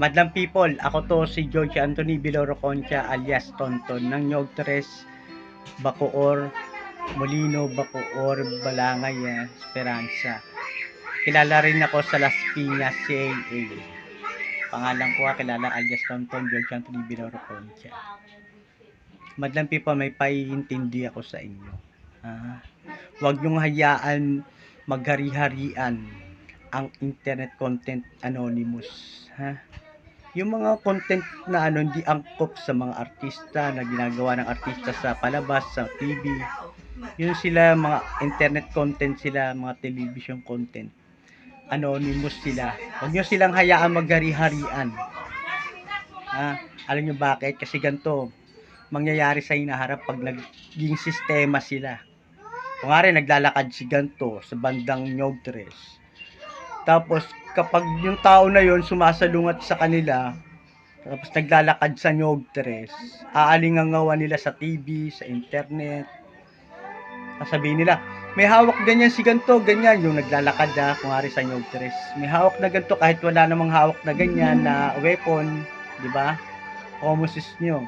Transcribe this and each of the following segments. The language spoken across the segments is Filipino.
Madlang people, ako to si George Anthony Biloro Concha alias Tonton ng Nyog Tres, Bacoor, Molino, Bacoor, Balangay, eh, Esperanza. Kilala rin ako sa Las Piñas, CAA. Pangalan ko ah, kilala alias Tonton George Anthony Biloro Concha. Madlang people, may paiintindi ako sa inyo. Ah, huwag niyong hayaan maghari-harian ang internet content anonymous. Ha? Yung mga content na ano, hindi angkop sa mga artista na ginagawa ng artista sa palabas, sa TV. Yun sila, mga internet content sila, mga television content. Anonymous sila. Huwag nyo silang hayaan maghari-harian. Ha? Alam nyo bakit? Kasi ganito, mangyayari sa hinaharap pag naging sistema sila. Kung nga rin, naglalakad si ganto sa bandang Nyog Tres. Tapos, kapag yung tao na yon sumasalungat sa kanila, tapos naglalakad sa Nyog Tres, aalingangawan nila sa TV, sa internet. Sasabihin nila, may hawak ganyan si ganto, ganyan, yung naglalakad na, kung nga rin sa Nyog Tres. May hawak na ganto kahit wala namang hawak na ganyan na weapon, di ba? Homosis nyo.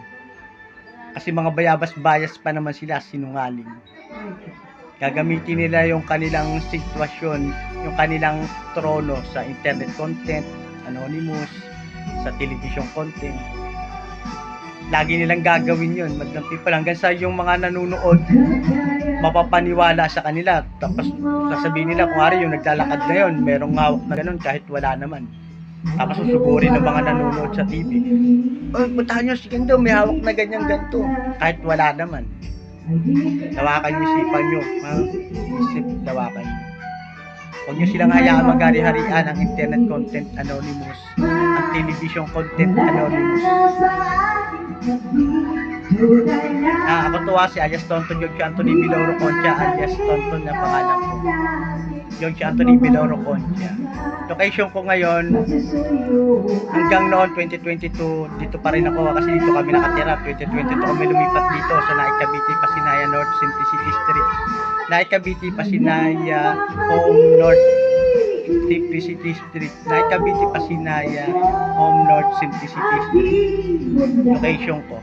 Kasi mga bayabas-bayas pa naman sila, sinungaling gagamitin nila yung kanilang sitwasyon, yung kanilang trono sa internet content, anonymous, sa television content. Lagi nilang gagawin yun, madlang people, hanggang sa yung mga nanonood, mapapaniwala sa kanila. Tapos sasabihin nila, kung ari yung naglalakad na yun, merong hawak na ganun kahit wala naman. Tapos susugurin ng mga nanonood sa TV. Oh, puntahan nyo si Gando, may hawak na ganyan ganito. Kahit wala naman. Lawakan yung isipan nyo. Ha? Isip, lawakan. Huwag nyo silang hayaan maghari-harian ang internet content anonymous, ang television content anonymous. Ah, ako tuwa si alias Tonton George Anthony Biloro Concha. Alias Tonton na pangalan ko. George Anthony Biloro Concha. Location ko ngayon hanggang noon 2022 dito pa rin ako kasi dito kami nakatira. 2022 kami lumipat dito sa Naik Cavite Pasinaya North Simplicity Street. Naik Cavite Pasinaya Home North Simplicity Street. Naik Cavite Pasinaya Home North Simplicity Street. Location ko